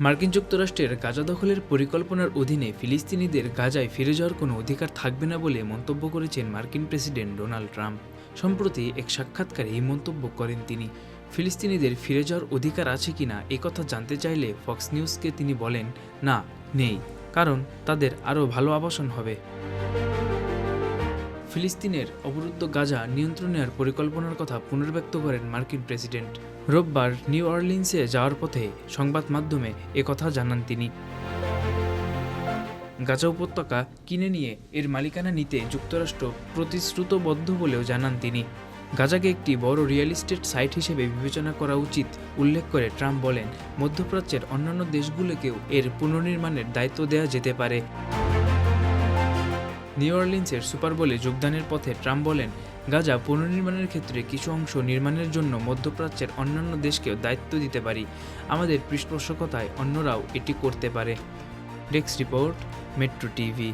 মার্কিন যুক্তরাষ্ট্রের গাজা দখলের পরিকল্পনার অধীনে ফিলিস্তিনিদের গাজায় ফিরে যাওয়ার কোনো অধিকার থাকবে না বলে মন্তব্য করেছেন মার্কিন প্রেসিডেন্ট ডোনাল্ড ট্রাম্প। সম্প্রতি এক সাক্ষাৎকারে এই মন্তব্য করেন তিনি। ফিলিস্তিনিদের ফিরে যাওয়ার অধিকার আছে কি না কথা জানতে চাইলে ফক্স নিউজকে তিনি বলেন, না, নেই। কারণ তাদের আরও ভালো আবাসন হবে। ফিলিস্তিনের অবরুদ্ধ গাজা নিয়ন্ত্রণ নেওয়ার পরিকল্পনার কথা পুনর্ব্যক্ত করেন মার্কিন প্রেসিডেন্ট। রোববার নিউ অর্লিন্সে যাওয়ার পথে সংবাদ মাধ্যমে একথা জানান তিনি। গাজা উপত্যকা কিনে নিয়ে এর মালিকানা নিতে যুক্তরাষ্ট্র প্রতিশ্রুতবদ্ধ বলেও জানান তিনি। গাজাকে একটি বড় রিয়েল ইস্টেট সাইট হিসেবে বিবেচনা করা উচিত, উল্লেখ করে ট্রাম্প বলেন, মধ্যপ্রাচ্যের অন্যান্য দেশগুলোকেও এর পুনর্নির্মাণের দায়িত্ব দেওয়া যেতে পারে। নিউ অর্লিন্সের সুপার বোলে যোগদানের পথে ট্রাম্প বলেন, গাজা পুনর্নির্মাণের ক্ষেত্রে কিছু অংশ নির্মাণের জন্য মধ্যপ্রাচ্যের অন্যান্য দেশকেও দায়িত্ব দিতে পারি। আমাদের পৃষ্ঠপোষকতায় অন্যরাও এটি করতে পারে। Desk report, metro TV.